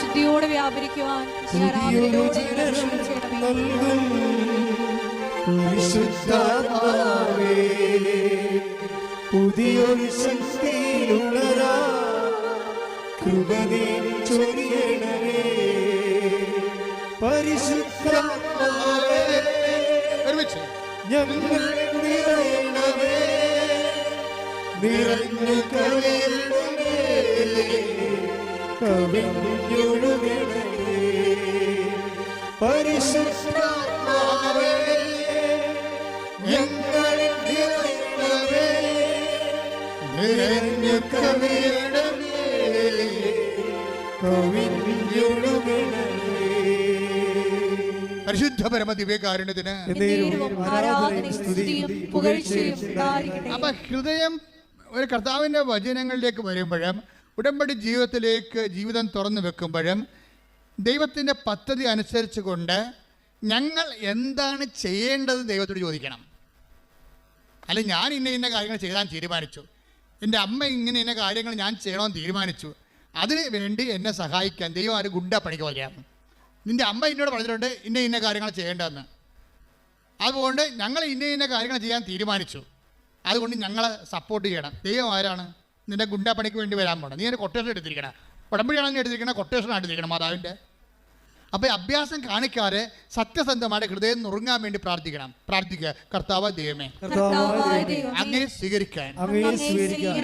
ശുദ്ധിയോടെ വ്യാപരിക്കുവാൻ പുതിയൊരു ശക്തിയിലുണരാ കൃപനീ ചൊരിയണമേ. പരിശുദ്ധാത്മാവേ ഒരുമിച്ച്. ഞങ്ങൾ നിറയണമേ നിറഞ്ഞു കവിയണമേ കവിഞ്ഞൊഴുകണമേ പരിശുദ്ധാത്മാവേ ഞങ്ങളിൽ നിറയണമേ നിറഞ്ഞു കവിയണമേ കവിഞ്ഞൊഴുകണമേ പരിശുദ്ധ പരമ ദിവ്യകാരുണ്യത്തിന് എന്നേരവും ആരാധനയും സ്തുതിയും പുകഴ്ചയും ഉണ്ടായിരിക്കട്ടെ. അപ്പൊ ഹൃദയം ഒരു കർത്താവിന്റെ വചനങ്ങളിലേക്ക് വരുമ്പോഴും ഉടമ്പടി ജീവിതത്തിലേക്ക് ജീവിതം തുറന്നു വെക്കുമ്പോഴും ദൈവത്തിന്റെ പദ്ധതി അനുസരിച്ച് കൊണ്ട് ഞങ്ങൾ എന്താണ് ചെയ്യേണ്ടത് ദൈവത്തോട് ചോദിക്കണം. അല്ല ഞാൻ ഇന്ന ഇന്ന കാര്യങ്ങൾ ചെയ്താൻ തീരുമാനിച്ചു. എന്റെ അമ്മ ഇങ്ങനെ ഇന്ന കാര്യങ്ങൾ ഞാൻ ചെയ്യണമെന്ന് തീരുമാനിച്ചു. അതിന് വേണ്ടി എന്നെ സഹായിക്കാൻ ദൈവം ആരും ഗുണ്ട പണിക്ക് പോലെയാണ് നിന്റെ അമ്മ എന്നോട് പറഞ്ഞിട്ടുണ്ട് ഇന്ന ഇന്ന കാര്യങ്ങൾ ചെയ്യേണ്ടതെന്ന്. അതുകൊണ്ട് ഞങ്ങൾ ഇന്ന ഇന്ന കാര്യങ്ങൾ ചെയ്യാൻ തീരുമാനിച്ചു. അതുകൊണ്ട് ഞങ്ങളെ സപ്പോർട്ട് ചെയ്യണം. ദൈവം ആരാണ്? നിന്റെ ഗുണ്ടാപ്പണിക്ക് വേണ്ടി വരാൻ പോകണം നീ എന്റെ കൊട്ടേഷൻ എടുത്തിരിക്കണം. ഉടമ്പടിയാണ് നീ എടുത്തിരിക്കണം കൊട്ടേഷൻ എടുത്തിരിക്കണം മാതാവിന്റെ. അപ്പോൾ അഭ്യാസം കാണിക്കാതെ സത്യസന്ധമായിട്ട് ഹൃദയം നുറുങ്ങാൻ വേണ്ടി പ്രാർത്ഥിക്കണം. പ്രാർത്ഥിക്കുക. കർത്താവ് ദൈവമേ. അങ്ങനെ സ്വീകരിക്കാൻ.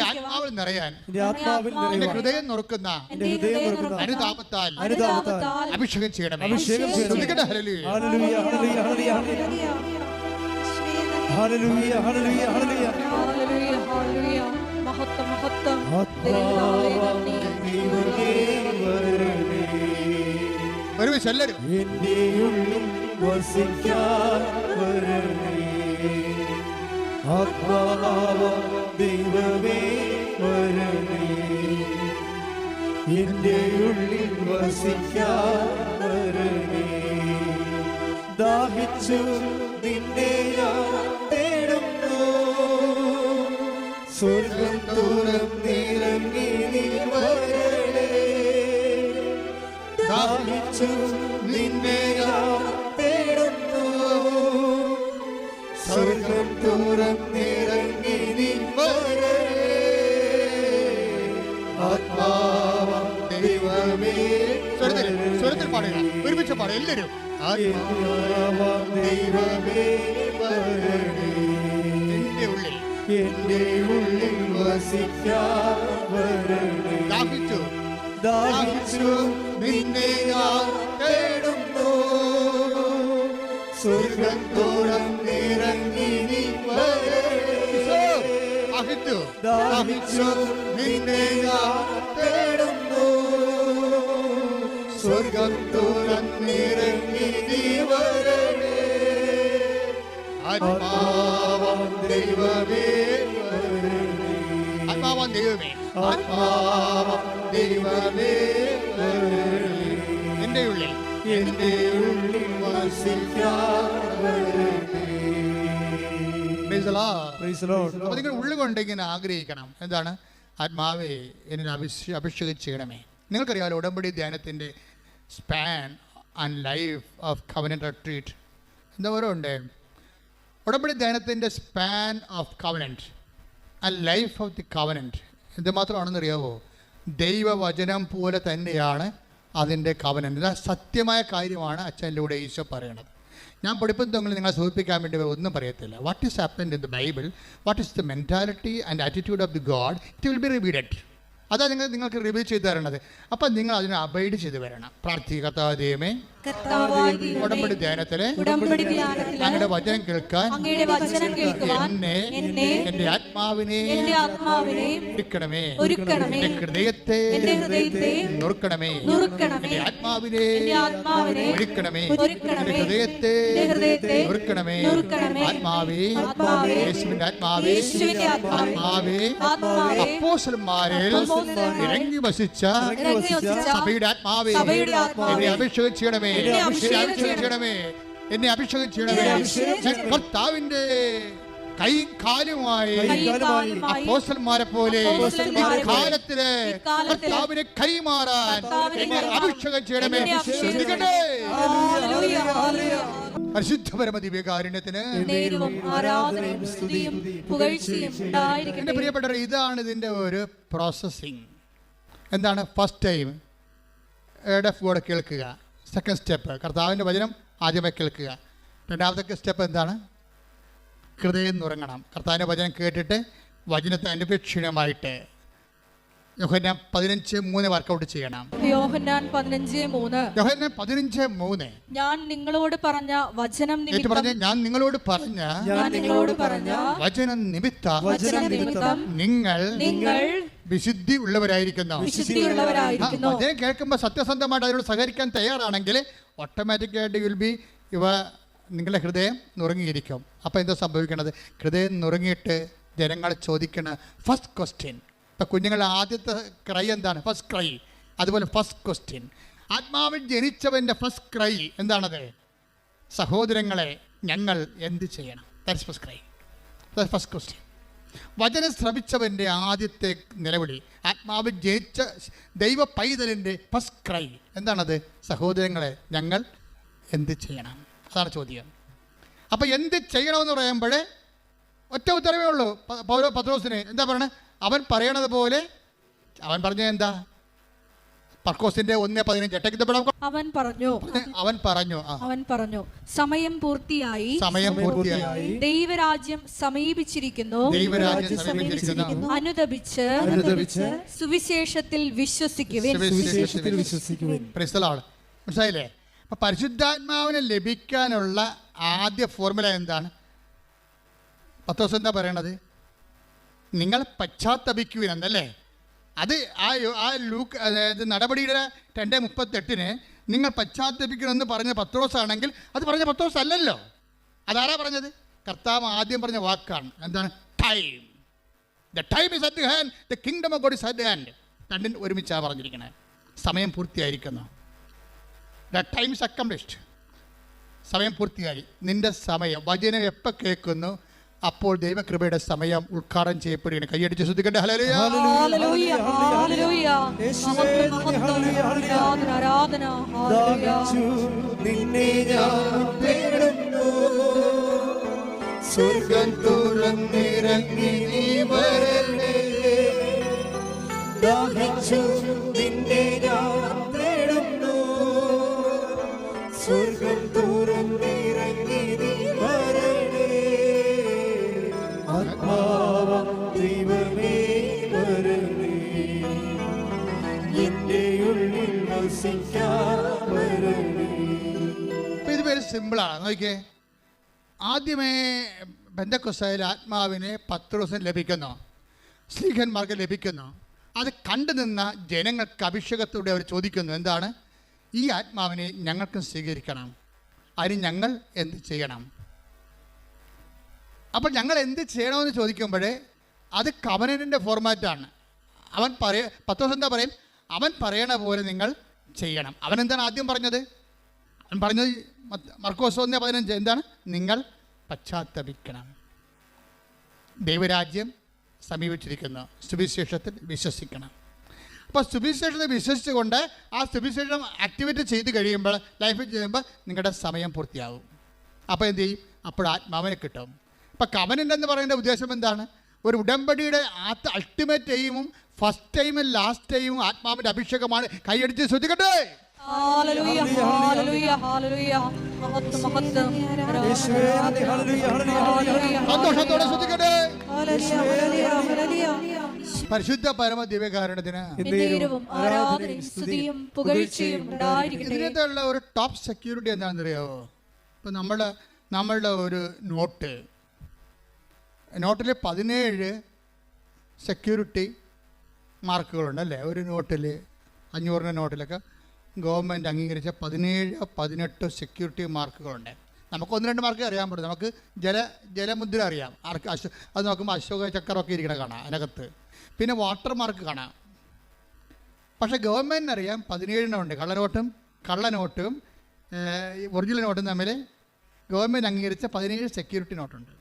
ആത്മാവിൽ നിറയാൻ. എന്റെ ഹൃദയം നുറുക്കുന്ന ഹൃദയം നുറുക്കുന്ന അനുതാപത്താൽ അഭിഷേകം ചെയ്യണം അഭിഷേകം ചെയ്യണമേ. ഹല്ലേലൂയ. Hallelujah hallelujah hallelujah hallelujah. മഹത്വം മഹത്വം ദൈവമേ, നന്ദി. ദൈവമേ ഒരുമിച്ച് എല്ലാവരും എന്റെ ഉള്ളിൽ വസിക്കാൻ വരണേ ആത്മാവ ദൈവമേ വരണേ എന്റെ ഉള്ളിൽ വസിക്കാൻ വരണേ ദാഹിച്ചു നിന്നെ ഞാൻ സ്വർഗം തുറന്നിറങ്ങി നീ വരണേ ദാഹിച്ചു നിന്നെ ഞാൻ തേടുന്നു. സ്വർഗം തുറന്നിറങ്ങി നീ വരണേ ആത്മാവ ദൈവമേ സ്വരത്തിൽ പാടുക. ഒരുമിച്ച് പാടുക. എല്ലാവരും. ദൈവമേ വരണേ എന്റെ ഉള്ളിൽ വസിക്കാൻ വരണേ. ദാഹിച്ചു. ദാഹിച്ചു. നിന്നെ ഞാൻ തേടുന്നു. സ്വർഗത്തോളം നിറങ്ങി നീ ദാഹിച്ചു. ദാഹിച്ചു. നിന്നെ ഞാൻ തേടുന്നു. സ്വർഗത്തോളം നിറങ്ങി നീ വരണേ ആത്മാവം ദൈവമേ. വരണേ ആത്മാവാൻ ദൈവമേ. ആത്മാവം ദൈവമേ. എന്റെ ഉള്ളിൽ. എന്റെ ഉള്ളിൽ നിങ്ങൾ ഉള്ളുകൊണ്ട് ഇങ്ങനെ ആഗ്രഹിക്കണം. എന്താണ്? ആത്മാവേ എന്നെ അഭിഷേ അഭിഷേകം ചെയ്യണമേ നിങ്ങൾക്കറിയാമല്ലോ ഉടമ്പടി ധ്യാനത്തിന്റെ span and life of covenant retreat എന്താ ഉണ്ട് ഉടമ്പടി ധ്യാനത്തിന്റെ span of covenant and life of the covenant എന്തുമാത്രമാണെന്ന് അറിയാവോ ദൈവവചനം പോലെ തന്നെയാണ് അതിന്റെ കവനന്റ് ഇത് സത്യമായ കാര്യമാണ് അച്ഛനിലൂടെ ഈശോ പറയണത്. ഞാൻ പഠിപ്പുന്നതങ്ങൾ നിങ്ങളെ സൂചിപ്പിക്കാൻ വേണ്ടി ഒന്നും പറയത്തില്ല. What is happen in the Bible what is the mentality and attitude of the God it will be revealed അതാണ് നിങ്ങൾ നിങ്ങൾക്ക് റിവീൽ ചെയ്ത് തരണത്. അപ്പം നിങ്ങൾ അതിനെ അബൈഡ് ചെയ്ത് വരണം. പ്രാർത്ഥിക്കാത്ത ദൈവമേ, ഉടമ്പടി ധ്യാനത്തിലെ ഉടമ്പടി ധ്യാനത്തിൽ അങ്ങയുടെ വചനം കേൾക്കാൻ അങ്ങയുടെ വചനം കേൾക്കുവാൻ എന്നെ എന്നെ എന്റെ ആത്മാവിനെ എന്റെ ആത്മാവിനെ ഒരുക്കണമേ ഒരുക്കണമേ എന്റെ ഹൃദയത്തെ എന്റെ ഹൃദയത്തെ നുറുക്കണമേ നുറുക്കണമേ എന്റെ ആത്മാവിനെ എന്റെ ആത്മാവിനെ ഒരുക്കണമേ ഒരുക്കണമേ. ഹൃദയത്തെ എന്റെ ഹൃദയത്തെ നുറുക്കണമേ നുറുക്കണമേ. ആത്മാവേ ആത്മാവേ. യേശുവിന്റെ ആത്മാവേ യേശുവിന്റെ ആത്മാവേ. ആത്മാവേ. അപ്പോസ്തലന്മാരിൽ ഇറങ്ങി വസിച്ച സഭയുടെ ആത്മാവേ സഭയുടെ ആത്മാവേ. അഭിഷേകം ചെയ്യണമേ അഭിഷേകം ചെയ്യണമേ. എന്നെ അഭിഷേകം ചെയ്യണമേ. എന്നെ അഭിഷേകം ഞാൻ കർത്താവിന്റെ കൈയും കാലുമായി കൈയും പോലെ കാലത്തിലെ കർത്താവിനെ കൈമാറാൻ എന്നെ അഭിഷേകം ചെയ്യണമേ. ശ്രദ്ധിക്കട്ടെ. ഹല്ലേലൂയ, ഹല്ലേലൂയ. പരിശുദ്ധ പരമദിവ്യകാരുണ്യത്തിന് നേരവും ആരാധനയും സ്തുതിയും പുകഴ്ചയും എന്റെ പ്രിയപ്പെട്ടവർ ഇതാണ് ഇതിന്റെ ഒരു പ്രോസസ്സിങ് എന്താണ്? ഫസ്റ്റ് ടൈം എഫ് കൂടെ കേൾക്കുക. സെക്കൻഡ് സ്റ്റെപ്പ് കർത്താവിന്റെ വചനം ആദ്യമേ കേൾക്കുക. രണ്ടാമത്തെ സ്റ്റെപ്പ് എന്താണ്? ഹൃദയം നുറങ്ങണം കർത്താവിന്റെ വചനം കേട്ടിട്ട് വചനത്തെ അനുപേക്ഷണമായിട്ട് യോഹന്നാൻ പതിനഞ്ച് മൂന്ന് വർക്കൗട്ട് ചെയ്യണം. യോഹന്നാൻ പതിനഞ്ച് മൂന്ന്. യോഹന്നാൻ പതിനഞ്ച് മൂന്ന്. ഞാൻ നിങ്ങളോട് പറഞ്ഞ വചനം പറഞ്ഞ ഞാൻ നിങ്ങളോട് പറഞ്ഞ ഞാൻ നിങ്ങളോട് പറഞ്ഞ വചനം നിമിത്ത വചനം നിമിത്തം നിങ്ങൾ നിങ്ങൾ വിശുദ്ധി ഉള്ളവരായിരിക്കുന്നു. അദ്ദേഹം കേൾക്കുമ്പോൾ സത്യസന്ധമായിട്ട് അതിനോട് സഹകരിക്കാൻ തയ്യാറാണെങ്കിൽ ഓട്ടോമാറ്റിക്കായിട്ട് വിൽ ബി ഇവ നിങ്ങളുടെ ഹൃദയം നുറങ്ങിയിരിക്കും. അപ്പോൾ എന്താ സംഭവിക്കണത്? ഹൃദയം നുറങ്ങിയിട്ട് ജനങ്ങൾ ചോദിക്കണ ഫസ്റ്റ് ക്വസ്റ്റ്യൻ ഇപ്പം കുഞ്ഞുങ്ങളുടെ ആദ്യത്തെ ക്രൈ എന്താണ്? ഫസ്റ്റ് ക്രൈ അതുപോലെ ഫസ്റ്റ് ക്വസ്റ്റ്യൻ ആത്മാവിൽ ജനിച്ചവന്റെ ഫസ്റ്റ് ക്രൈ എന്താണത്? സഹോദരങ്ങളെ ഞങ്ങൾ എന്ത് ചെയ്യണം? That's first cry that first question വചനം ശ്രമിച്ചവന്റെ ആദ്യത്തെ നിലവിളി. ആത്മാവിൽ ജയിച്ച ദൈവ പൈതലിന്റെ ഫസ്റ്റ് ക്രൈ എന്താണത്? സഹോദരങ്ങളെ ഞങ്ങൾ എന്ത് ചെയ്യണം? അതാണ് ചോദ്യം. അപ്പോൾ എന്ത് ചെയ്യണമെന്ന് പറയുമ്പോൾ ഒറ്റ ഉത്തരവേ ഉള്ളൂ. പൗരോ പത്രോസിന് എന്താ പറയണേ? അവൻ പറയണത് പോലെ അവൻ പറഞ്ഞ എന്താ? പർക്കോസിന്റെ ഒന്ന് പതിനഞ്ച് അവൻ പറഞ്ഞു. അവൻ പറഞ്ഞു അവൻ പറഞ്ഞു സമയം പൂർത്തിയായി. സമയം പൂർത്തിയായി. ദൈവരാജ്യം സമീപിച്ചിരിക്കുന്നു. ദൈവരാജ്യം സമീപിച്ചിരിക്കുന്നു. അനുദപിച്ച് അനുദപിച്ച് സുവിശേഷത്തിൽ വിശ്വസിക്കുവിൻ. സുവിശേഷത്തിൽ വിശ്വസിക്കുവിൻ. മനസ്സിലായില്ലേ? അപ്പൊ പരിശുദ്ധാത്മാവിനെ ലഭിക്കാനുള്ള ആദ്യ ഫോർമുല എന്താണ്? പത്ത് ദിവസം എന്താ പറയണത്? നിങ്ങൾ പശ്ചാത്തപിക്കുവിനെന്നല്ലേ? അത് ആ ആ ലൂക്ക് അതായത് നടപടിയുടെ രണ്ട് മുപ്പത്തെട്ടിന് നിങ്ങൾ പശ്ചാത്തപിക്കണമെന്ന് പറഞ്ഞ പത്രോസാണെങ്കിൽ അത് പറഞ്ഞ പത്രോസ് അല്ലല്ലോ അതാരാ പറഞ്ഞത്? കർത്താവ് ആദ്യം പറഞ്ഞ വാക്കാണ്. എന്താണ്? Time the time is at hand the kingdom of God is at hand രണ്ടും ഒരുമിച്ചാണ് പറഞ്ഞിരിക്കുന്നത് സമയം പൂർത്തിയായിരിക്കുന്നു. ദ ടൈം ഇസ് അക്കംപ്ലിഷ്ഡ് സമയം പൂർത്തിയായി. നിന്റെ സമയം വചനം എപ്പോൾ കേൾക്കുന്നു? അപ്പോൾ ദൈവകൃപയുടെ സമയം ഉദ്ഘാടനം ചെയ്യപ്പെടുകയാണ്. കൈയടിച്ച് ശ്രദ്ധിക്കട്ടെ സ്വർഗം തുറന്നിറങ്ങി നീ വരണേ ദാഹിച്ചു നിന്നെ ഞാൻ തേടുന്നു. സ്വർഗം തുറന്നിറങ്ങി നീ ഇത് പേര് സിമ്പിളാണ് നോക്കിയേ. ആദ്യമേ ബന്ധക്കൊസായാലും ആത്മാവിനെ പത്ത് ദിവസം ലഭിക്കുന്നു. സ്ലീഹന്മാർക്ക് ലഭിക്കുന്നു. അത് കണ്ടു നിന്ന ജനങ്ങൾക്ക് അഭിഷേകത്തോടെ അവർ ചോദിക്കുന്നു എന്താണ്? ഈ ആത്മാവിനെ ഞങ്ങൾക്കും സ്വീകരിക്കണം. അതിന് ഞങ്ങൾ എന്ത് ചെയ്യണം? അപ്പോൾ ഞങ്ങൾ എന്ത് ചെയ്യണമെന്ന് ചോദിക്കുമ്പോഴേ അത് കവനന്റെ ഫോർമാറ്റാണ് അവൻ പറയ പത്ത് ദിവസം എന്താ പറയും? അവൻ പറയണ പോലെ നിങ്ങൾ ചെയ്യണം. അവൻ എന്താണ് ആദ്യം പറഞ്ഞത്? അവൻ പറഞ്ഞത് മർക്കോസ് ഒന്ന് പതിനഞ്ച് എന്താണ്? നിങ്ങൾ പശ്ചാത്തപിക്കണം. ദൈവരാജ്യം സമീപിച്ചിരിക്കുന്നു. സുവിശേഷത്തിൽ വിശ്വസിക്കണം. അപ്പോൾ സുവിശേഷത്തെ വിശ്വസിച്ചുകൊണ്ട് ആ സുവിശേഷം ആക്ടിവേറ്റ് ചെയ്ത് കഴിയുമ്പോൾ ലൈഫിൽ ചെയ്യുമ്പോൾ നിങ്ങളുടെ സമയം പൂർത്തിയാകും അപ്പോൾ എന്ത് ചെയ്യും? അപ്പോൾ ആത്മാവിനെ കിട്ടും. അപ്പോൾ കവനന്റ് എന്ന് പറയുന്ന ഉദ്ദേശം എന്താണ്? ഒരു ഉടമ്പടിയുടെ ആത്ത അൾട്ടിമേറ്റ് എയിമും ഫസ്റ്റ് ടൈമും ലാസ്റ്റ് ടൈമും ആത്മാവിന്റെ അഭിഷേകമാണ്. കൈയടിച്ച് ശ്രദ്ധിക്കട്ടെ. ഹല്ലേലൂയ, ഹല്ലേലൂയ, ഹല്ലേലൂയ. മഹത്വം, മഹത്വം. യേശുവേ, ഹല്ലേലൂയ, ഹല്ലേലൂയ, ഹല്ലേലൂയ. സന്തോഷത്തോടെ ശ്രദ്ധിക്കട്ടെ. ഹല്ലേലൂയ, ഹല്ലേലൂയ, ഹല്ലേലൂയ. പരിശുദ്ധ പരമ ദിവ്യകാരണത്തിന് ഇതിനുള്ള ഇതിനകത്തുള്ള ഒരു ടോപ്പ് സെക്യൂരിറ്റി എന്താണെന്ന് അറിയാവോ ഇപ്പം നമ്മൾ നമ്മളുടെ ഒരു നോട്ട് നോട്ടിൽ പതിനേഴ് സെക്യൂരിറ്റി മാർക്കുകളുണ്ട് അല്ലേ? ഒരു നോട്ടിൽ അഞ്ഞൂറിന്റെ നോട്ടിലൊക്കെ ഗവൺമെന്റ് അംഗീകരിച്ച പതിനേഴ് പതിനെട്ട് സെക്യൂരിറ്റി മാർക്കുകളുണ്ട്. നമുക്ക് ഒന്ന് രണ്ട് മാർക്ക് അറിയാൻ പറ്റും. നമുക്ക് ജല ജലമുദ്ര അറിയാം. ആർക്ക് അശോ അത് നോക്കുമ്പോൾ അശോക ചക്രമൊക്കെ ഇരിക്കണ കാണാം അതിനകത്ത്. പിന്നെ വാട്ടർ മാർക്ക് കാണാം. പക്ഷേ ഗവൺമെന്റിന് അറിയാം പതിനേഴിനുണ്ട് കള്ളനോട്ടും കള്ളനോട്ടും ഒറിജിനൽ നോട്ടും തമ്മിൽ ഗവൺമെന്റ് അംഗീകരിച്ച പതിനേഴ് സെക്യൂരിറ്റി നോട്ടുണ്ട്.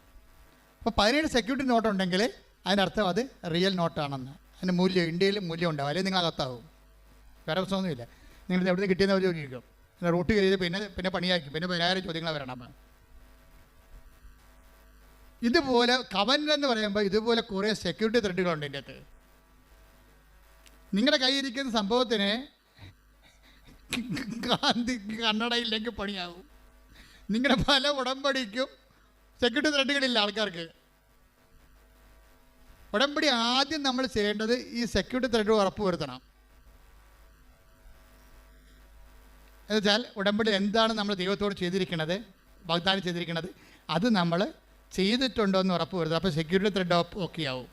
അപ്പോൾ പതിനേഴ് സെക്യൂരിറ്റി നോട്ട് ഉണ്ടെങ്കിൽ അതിനർത്ഥം അത് റിയൽ നോട്ടാണെന്ന് അതിന് മൂല്യം ഇന്ത്യയിൽ മൂല്യം ഉണ്ടാവും. അല്ലെങ്കിൽ നിങ്ങൾ അകത്താവും. വേറെ പ്രശ്നമൊന്നുമില്ല. നിങ്ങൾ എവിടെ നിന്ന് കിട്ടിയെന്ന് അവർ ചോദിക്കും. പിന്നെ റൂട്ട് ചെയ്ത് പിന്നെ പിന്നെ പണിയാക്കും പിന്നെ പതിനായിരം ചോദ്യങ്ങൾ വരണം ഇതുപോലെ കവൻ എന്ന് പറയുമ്പോൾ ഇതുപോലെ കുറേ സെക്യൂരിറ്റി ത്രെഡുകളുണ്ട് ഇതിന്റെ അകത്ത്. നിങ്ങളുടെ കയ്യിരിക്കുന്ന സംഭവത്തിന് ഗാന്ധി കണ്ണടയില്ലെങ്കിൽ പണിയാവും. നിങ്ങളുടെ പല ഉടമ്പടിക്കും സെക്യൂരിറ്റി ത്രെഡുകളില്ല ആൾക്കാർക്ക്. ഉടമ്പടി ആദ്യം നമ്മൾ ചെയ്യേണ്ടത് ഈ സെക്യൂരിറ്റി ത്രെഡ് ഉറപ്പ് വരുത്തണം. എന്നുവെച്ചാൽ ഉടമ്പടി എന്താണ് നമ്മൾ ദൈവത്തോട് ചെയ്തിരിക്കുന്നത്? വാഗ്ദാനം ചെയ്തിരിക്കുന്നത്? അത് നമ്മൾ ചെയ്തിട്ടുണ്ടോ എന്ന് ഉറപ്പ് വരുത്തുക അപ്പോൾ സെക്യൂരിറ്റി ത്രെഡ് ഓക്കെ ആവും.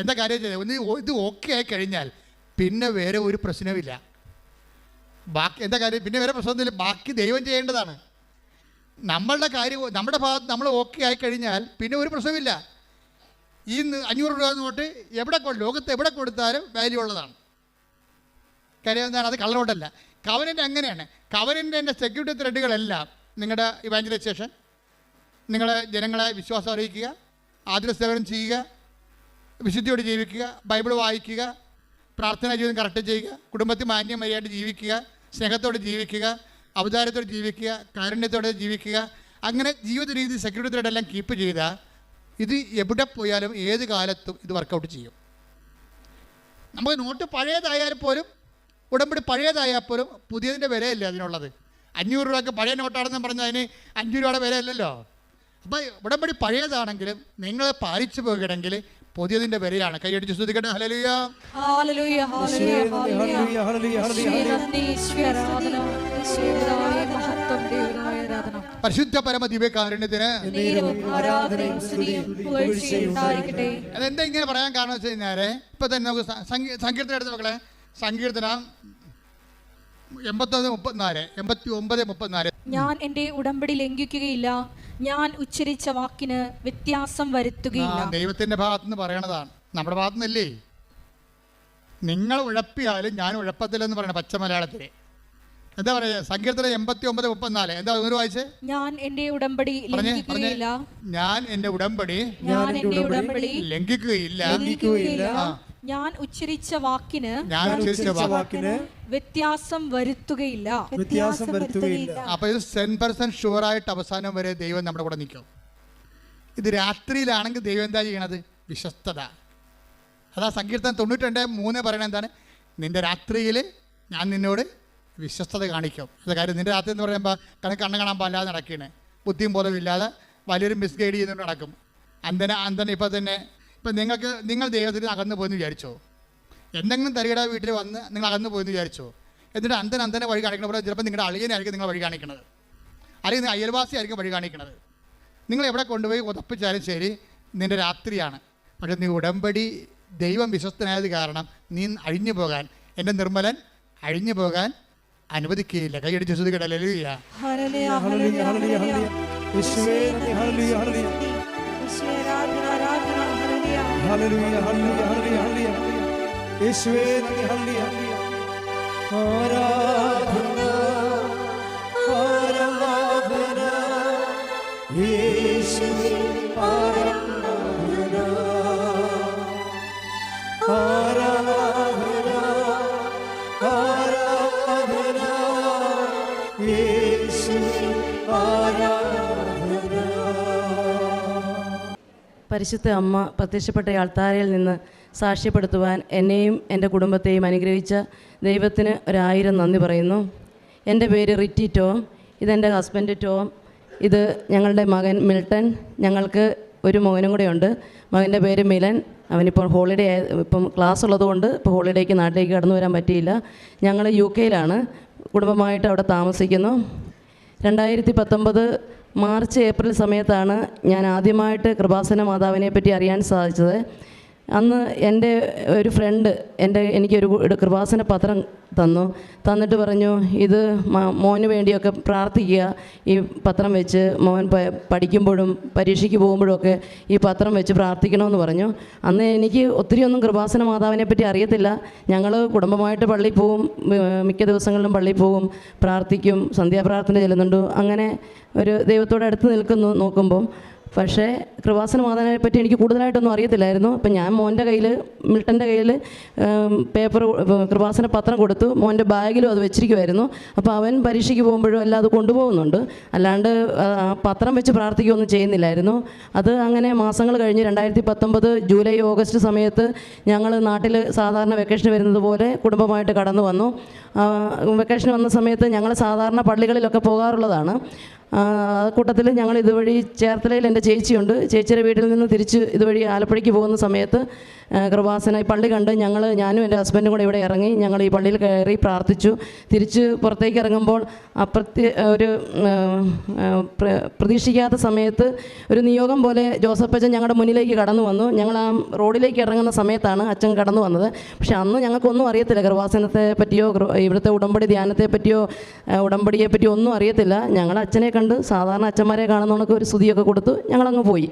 എന്താ കാര്യം ചെയ്തത് ഇത് ഓക്കെ ആയി കഴിഞ്ഞാൽ പിന്നെ വേറെ ഒരു പ്രശ്നവുമില്ല. ബാക്കി എന്താ കാര്യം? പിന്നെ വേറെ പ്രശ്നമൊന്നുമില്ല. ബാക്കി ദൈവം ചെയ്യേണ്ടതാണ്. നമ്മളുടെ കാര്യം നമ്മുടെ ഭാഗത്ത് നമ്മൾ ഓക്കെ ആയി കഴിഞ്ഞാൽ പിന്നെ ഒരു പ്രശ്നമില്ല ഈ അഞ്ഞൂറ് രൂപ നോട്ട് എവിടെ ലോകത്ത് എവിടെ കൊടുത്താലും വാല്യൂ ഉള്ളതാണ്. കാര്യം എന്താണ്? അത് കള്ളനോട്ടല്ല കവനന്റെ അങ്ങനെയാണ് കവനന്റെ എന്റെ സെക്യൂരിറ്റി ത്രെഡുകളെല്ലാം നിങ്ങളുടെ ഇവാഞ്ചലൈസേഷൻ നിങ്ങളെ ജനങ്ങളെ വിശ്വാസം അറിയിക്കുക ആതുര സേവനം ചെയ്യുക വിശുദ്ധിയോട് ജീവിക്കുക ബൈബിൾ വായിക്കുക പ്രാർത്ഥനാ ജീവിതം കറക്റ്റ് ചെയ്യുക കുടുംബത്തിൽ മാന്യമര്യാദ ജീവിക്കുക സ്നേഹത്തോടെ ജീവിക്കുക അവതാരത്തോടെ ജീവിക്കുക കാരുണ്യത്തോടെ ജീവിക്കുക അങ്ങനെ ജീവിത രീതി സെക്യൂരിറ്റിയോടെല്ലാം കീപ്പ് ചെയ്താൽ ഇത് എവിടെ പോയാലും ഏത് കാലത്തും ഇത് വർക്കൗട്ട് ചെയ്യും. നമുക്ക് നോട്ട് പഴയതായാൽ പോലും ഉടമ്പടി പഴയതായാൽ പോലും പുതിയതിന്റെ വിലയല്ലേ അതിനുള്ളത്? അഞ്ഞൂറ് രൂപയ്ക്ക് പഴയ നോട്ടാണെന്ന് പറഞ്ഞാൽ അതിന് അഞ്ച് രൂപയുടെ വിലയല്ലല്ലോ? അപ്പോൾ ഉടമ്പടി പഴയതാണെങ്കിലും നിങ്ങൾ പാലിച്ചു പോകുകയാണെങ്കിൽ പുതിയതിന്റെ പേരിലാണ്. കൈയടിച്ച് ശ്രദ്ധിക്കട്ടെ ഹലലുയ പരിശുദ്ധ പരമ ദിവ്യകാരുണ്യത്തിന് അതെന്താ ഇങ്ങനെ പറയാൻ കാരണം വെച്ച് കഴിഞ്ഞാൽ ഇപ്പൊ തന്നെ നമുക്ക് സങ്കീർത്തനം എടുത്ത് മക്കളെ. സങ്കീർത്തനം എൺപത്തൊന്ന് മുപ്പത്തിനാല് എൺപത്തി ഒമ്പത് മുപ്പത്തിനാല്. ഞാൻ എന്റെ ഉടമ്പടി ലംഘിക്കുകയില്ല. ഞാൻ ഉച്ചരിച്ച വാക്കിന് വ്യത്യാസം ആ, വരുത്തുകയില്ല ദൈവത്തിന്റെ ഭാഗത്ത് നിന്ന് പറയണതാണ്. നമ്മുടെ ഭാഗത്തു നിന്നല്ലേ നിങ്ങൾ ഉഴപ്പിയാലും ഞാൻ ഉഴപ്പത്തില്ലെന്ന് പറയണ പച്ച മലയാളത്തിലെ. എന്താ പറയുക സങ്കീർത്തനം എൺപത്തി ഒമ്പത് മുപ്പത്തിനാല്. എന്താ ഒന്ന് വായിച്ചേ? ഞാൻ എന്റെ ഉടമ്പടി ഞാൻ എന്റെ ഉടമ്പടി ഞാൻ ഉടമ്പടി ലംഘിക്കുകയില്ല. ലംഘിക്കുകയില്ല. ആ. ഞാൻ ഉച്ചരിച്ച വാക്കിന് ഞാൻ ഉച്ചരിച്ച വാക്ക് വാക്കിന് വ്യത്യാസം വരുത്തുകയില്ല. വ്യത്യാസം വരുത്തുകയില്ല. അപ്പൊ ഇത് സെൻ പെർസെന്റ് ഷുവർ ആയിട്ട് അവസാനം വരെ ദൈവം നമ്മുടെ കൂടെ നിൽക്കും. ഇത് രാത്രിയിലാണെങ്കിൽ ദൈവം എന്താ ചെയ്യണത്? വിശ്വസ്തത. അതാ സങ്കീർത്തനം തൊണ്ണൂറ്റി രണ്ട് മൂന്ന് പറയണത് എന്താണ്? നിന്റെ രാത്രിയിൽ ഞാൻ നിന്നോട് വിശ്വസ്തത കാണിക്കും. അത് കാര്യം. നിന്റെ രാത്രി എന്ന് പറയുമ്പോൾ കണക്ക് കണ്ണ് കാണാൻ പാടില്ലാതെ നടക്കുകയാണ് ബുദ്ധിയും ബോധവും ഇല്ലാതെ വലിയൊരു മിസ്ഗൈഡ് ചെയ്തുകൊണ്ട് നടക്കും. അന്തന അന്തന ഇപ്പം തന്നെ ഇപ്പം നിങ്ങൾക്ക് നിങ്ങൾ ദൈവത്തിന് അകന്നു പോയെന്ന് വിചാരിച്ചോ? എന്തെങ്കിലും തരികട വീട്ടിൽ വന്ന് നിങ്ങൾ അകന്നു പോയെന്ന് വിചാരിച്ചോ? എന്നിട്ട് അന്തൻ അന്തനെ വഴി കാണിക്കണ പോലെ ചിലപ്പോൾ നിങ്ങളുടെ അളിയനായിരിക്കും നിങ്ങൾ വഴി കാണിക്കണത്. അല്ലെങ്കിൽ നിങ്ങൾ അയൽവാസി ആയിരിക്കും വഴി കാണിക്കണത്. നിങ്ങൾ എവിടെ കൊണ്ടുപോയി ഉതപ്പിച്ചാലും ശരി നിന്റെ രാത്രിയാണ്. പക്ഷെ നീ ഉടമ്പടി ദൈവം വിശ്വസ്തനായത് കാരണം നീ അഴിഞ്ഞു പോകാൻ എന്റെ നിർമ്മലൻ അഴിഞ്ഞു പോകാൻ അനുവദിക്കുകയില്ല. കൈയടിച്ച് ശ്രദ്ധിക്കട്ടെ ലലിയ ഹല്ലേലൂയ. Hallelujah, hallelujah, hallelujah. യേശുവേ നന്ദി, ഹല്ലേലൂയ. ആരാധന ആരാധന യേശുവേ ആരാധന പരിശുദ്ധ അമ്മ പ്രത്യക്ഷപ്പെട്ട അൾത്താരയിൽ നിന്ന് സാക്ഷ്യപ്പെടുത്തുവാൻ എന്നെയും എന്റെ കുടുംബത്തെയും അനുഗ്രഹിച്ച ദൈവത്തിന് ഒരായിരം നന്ദി പറയുന്നു. എന്റെ പേര് റിറ്റി ടോം. ഇതെന്റെ ഹസ്ബൻഡ് ടോം. ഇത് ഞങ്ങളുടെ മകൻ മിൽട്ടൺ. ഞങ്ങൾക്ക് ഒരു മോനും കൂടെ ഉണ്ട്. മകന്റെ പേര് മിലൻ. അവനിപ്പോൾ ഹോളിഡേ ആയ ഇപ്പം ക്ലാസ് ഉള്ളതുകൊണ്ട് ഇപ്പോൾ ഹോളിഡേക്ക് നാട്ടിലേക്ക് കടന്നു വരാൻ പറ്റിയില്ല. ഞങ്ങൾ യു കെയിലാണ്. കുടുംബമായിട്ട് അവിടെ താമസിക്കുന്നു. രണ്ടായിരത്തി പത്തൊമ്പത് മാർച്ച് ഏപ്രിൽ സമയത്താണ് ഞാൻ ആദ്യമായിട്ട് കൃപാസന മാതാവിനെ പറ്റി അറിയാൻ സാധിച്ചത്. അന്ന് എന്റെ ഒരു ഫ്രണ്ട് എന്റെ എനിക്കൊരു കൃപാസന പത്രം തന്നു. തന്നിട്ട് പറഞ്ഞു ഇത് മോന് വേണ്ടിയൊക്കെ പ്രാർത്ഥിക്കുക. ഈ പത്രം വെച്ച് മോൻ പഠിക്കുമ്പോഴും പരീക്ഷയ്ക്ക് പോകുമ്പോഴും ഒക്കെ ഈ പത്രം വെച്ച് പ്രാർത്ഥിക്കണമെന്ന് പറഞ്ഞു. അന്ന് എനിക്ക് ഒത്തിരി ഒന്നും കൃപാസന മാതാവിനെ പറ്റി അറിയത്തില്ല. ഞങ്ങൾ കുടുംബമായിട്ട് പള്ളിയിൽ പോവും മിക്ക ദിവസങ്ങളിലും പള്ളിയിൽ പോവും പ്രാർത്ഥിക്കും സന്ധ്യാപ്രാർത്ഥന ചെല്ലുന്നുണ്ട്. അങ്ങനെ ഒരു ദൈവത്തോട് അടുത്ത് നിൽക്കുന്നു നോക്കുമ്പം പക്ഷേ കൃപാസന മാതാവിനെ പറ്റി എനിക്ക് കൂടുതലായിട്ടൊന്നും അറിയത്തില്ലായിരുന്നു. അപ്പം ഞാൻ മോന്റെ കയ്യിൽ മിൽട്ടന്റെ കയ്യിൽ പേപ്പർ കൃപാസന പത്രം കൊടുത്തു. മോന്റെ ബാഗിലും അത് വെച്ചിരിക്കുമായിരുന്നു അപ്പോൾ അവൻ പരീക്ഷയ്ക്ക് പോകുമ്പോഴും എല്ലാം അത് കൊണ്ടുപോകുന്നുണ്ട്. അല്ലാണ്ട് പത്രം വെച്ച് പ്രാർത്ഥിക്കുകയൊന്നും ചെയ്യുന്നില്ലായിരുന്നു. അത് അങ്ങനെ മാസങ്ങൾ കഴിഞ്ഞ് രണ്ടായിരത്തി പത്തൊമ്പത് ജൂലൈ ഓഗസ്റ്റ് സമയത്ത് ഞങ്ങൾ നാട്ടിൽ സാധാരണ വെക്കേഷൻ വരുന്നത് പോലെ കുടുംബമായിട്ട് കടന്നു വന്നു. വെക്കേഷൻ വന്ന സമയത്ത് ഞങ്ങൾ സാധാരണ പള്ളികളിലൊക്കെ പോകാറുള്ളതാണ്. കൂട്ടത്തിൽ ഞങ്ങൾ ഇതുവഴി ചേർത്തലയിൽ എന്റെ ചേച്ചിയുണ്ട്. ചേച്ചിയുടെ വീട്ടിൽ നിന്ന് തിരിച്ച് ഇതുവഴി ആലപ്പുഴയ്ക്ക് പോകുന്ന സമയത്ത് കൃപാസന പള്ളി കണ്ട് ഞങ്ങൾ ഞാനും എന്റെ ഹസ്ബൻഡും കൂടെ ഇവിടെ ഇറങ്ങി ഞങ്ങൾ ഈ പള്ളിയിൽ കയറി പ്രാർത്ഥിച്ചു. തിരിച്ച് പുറത്തേക്ക് ഇറങ്ങുമ്പോൾ അപ്രത്യ ഒരു പ്രതീക്ഷിക്കാത്ത സമയത്ത് ഒരു നിയോഗം പോലെ ജോസഫ് അച്ഛൻ ഞങ്ങളുടെ മുന്നിലേക്ക് കടന്നു വന്നു. ഞങ്ങൾ ആ റോഡിലേക്ക് ഇറങ്ങുന്ന സമയത്താണ് അച്ഛൻ കടന്നു വന്നത്. പക്ഷെ അന്ന് ഞങ്ങൾക്കൊന്നും അറിയത്തില്ല കൃപാസനത്തെ പറ്റിയോ ഇവിടുത്തെ ഉടമ്പടി ധ്യാനത്തെ പറ്റിയോ ഉടമ്പടിയെ പറ്റിയോ ഒന്നും അറിയത്തില്ല. ഞങ്ങൾ അച്ഛനെ കണ്ട് സാധാരണ അച്ഛന്മാരെ കാണുന്നവർക്ക് ഒരു സ്തുതിയൊക്കെ കൊടുത്തു ഞങ്ങളങ്ങ് പോയി.